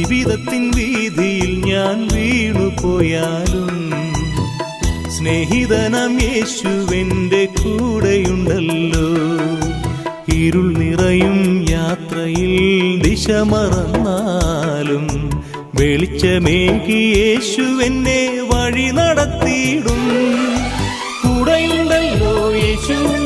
ജീവിതത്തിൻ വീതിയിൽ ഞാൻ വീണുപോയാലും സ്നേഹിതനം യേശുവെന്റെ കൂടെയുണ്ടല്ലോ. ഇരുൾ നിറയും യാത്രയിൽ ദിശ മറന്നാലും വെളിച്ചമേകി യേശുവെന്നെ വഴി നടത്തിയിടും. കൂടെയുണ്ടല്ലോ യേശു.